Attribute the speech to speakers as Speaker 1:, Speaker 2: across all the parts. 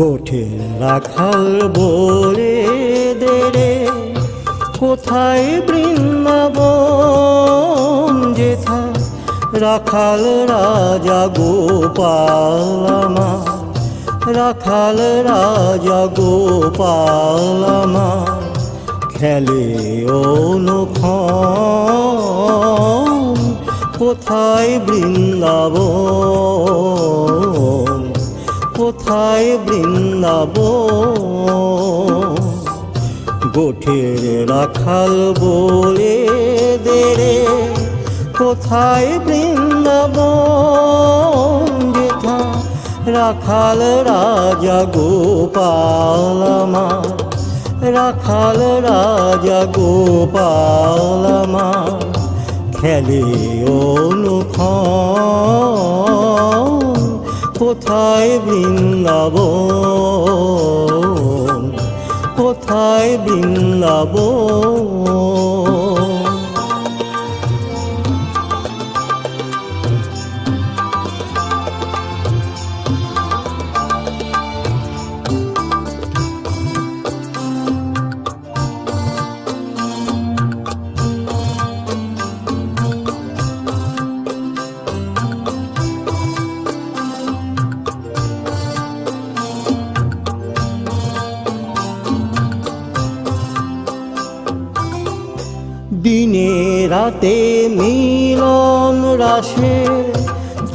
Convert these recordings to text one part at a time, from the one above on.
Speaker 1: গোঠে রাখাল বলে দেরে কোথায় বৃন্দাবন যেথা রাখাল রাজা গোপাল রাখাল রাজা গোপাল খেলে অনুক্ষণ। কোথায় বৃন্দাবন কোথায় বৃন্দাবন? গোঠের রাখাল বলে দেরে কোথায় বৃন্দাবন? যেথা রাখাল রাজা গোপাল আমার, রাখাল রাজা গোপাল খেলে অনুক্ষণ। কোথায় বৃন্দাবন? কোথায় বৃন্দাবন? দিনে রাতে মিলন রাশে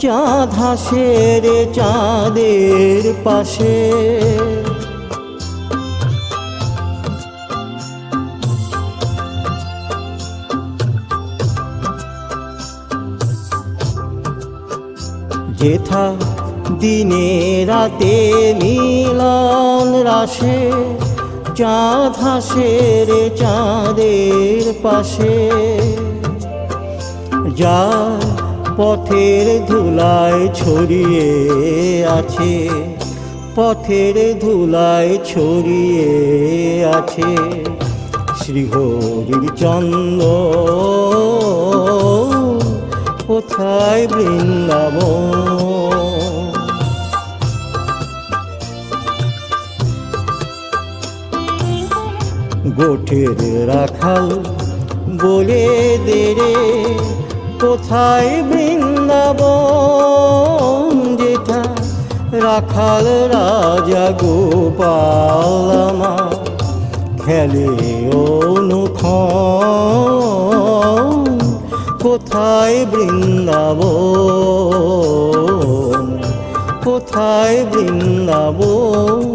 Speaker 1: চাঁদ হাসে রে চাঁদের পাশে। যেথা দিনে রাতে মিলন রাশে চাঁদ হাসে রে চাঁদের পাশে। যা পথের ধুলায় ছড়িয়ে আছে, পথের ধুলায় ছড়িয়ে আছে শ্রীহরির চন্দ্র। কোথায় বৃন্দাবন? গোঠের রাখাল, বলে দে রে, কোথায় বৃন্দাবন যেথা রাখাল রাজা গোপাল আমার, খেলে অনুক্ষণ। কোথায় বৃন্দাবন কোথায় বৃন্দাবন?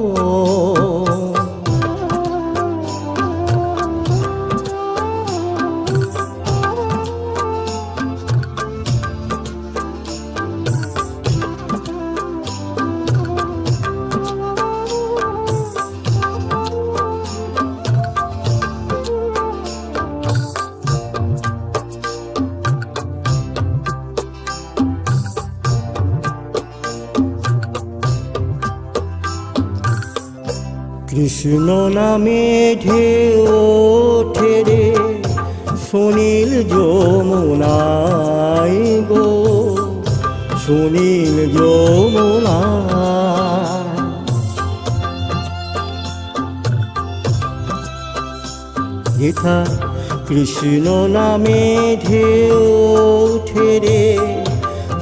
Speaker 1: কৃষ্ণ নামে ঢেউ ওঠে রে, সুনীল যমুনাই গো, সুনীল যমুনা যেথা কৃষ্ণ নামে ঢেউ ওঠে রে,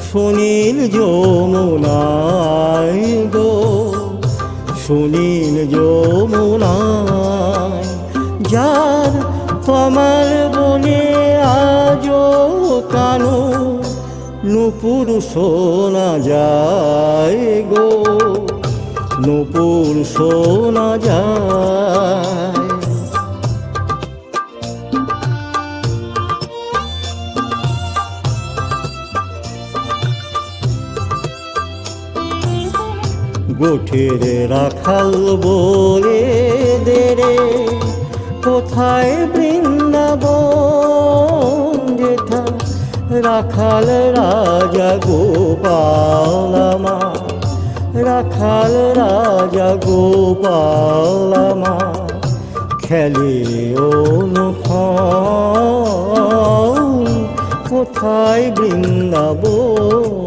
Speaker 1: সুনীল যমুনাই গো। সুনীল যমুনায় যার তোমার বনে আজ কানো নুপুর শোনা যায় গো নুপুর শোনা যায় গোঠের রাখাল বলে দেরে কোথায় বৃন্দাবন যেথা? রাখাল রাজা গোপাল রাখাল রাজা গোপাল খেলে অনুক্ষণ কোথায় বৃন্দাবন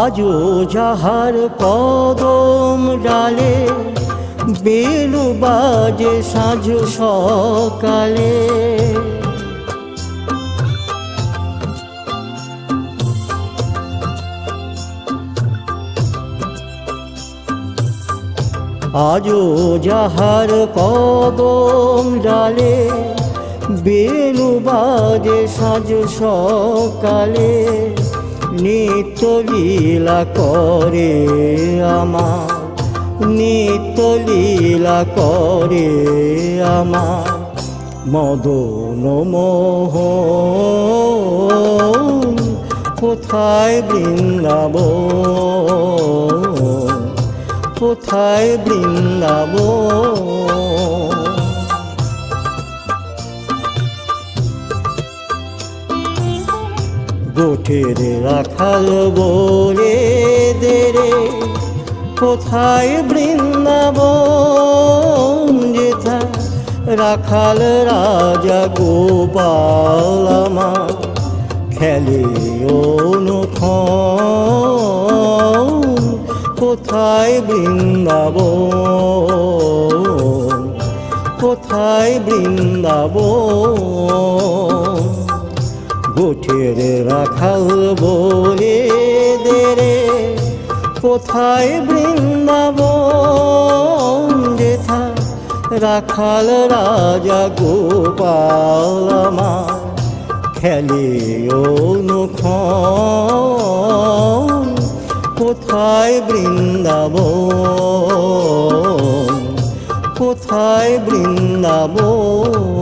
Speaker 1: আজও যাহার কদম ডালে বেলু বাজে সাঁঝ সকালে। আজও যাহার কদম ডালে বেলু বাজে সাঁঝ সকালে। নিত্য লীলা করে আমার নিত্য লীলা করে আমার। মদন মোহন কোথায় বৃন্দাবন? কোথায় বৃন্দাবন? গোঠের রাখাল বলে দেরে কোথায় বৃন্দাবন যেথা? রাখাল রাজা গোপাল আমার, খেলে কোথায় বৃন্দাবন? কোথায় বৃন্দাবন? গোঠের রাখাল বলে দেরে কোথায় বৃন্দাবন যেথা? রাখাল রাজা গোপাল আমার খেলে অনুক্ষণ। কোথায় বৃন্দাবন কোথায় বৃন্দাবন?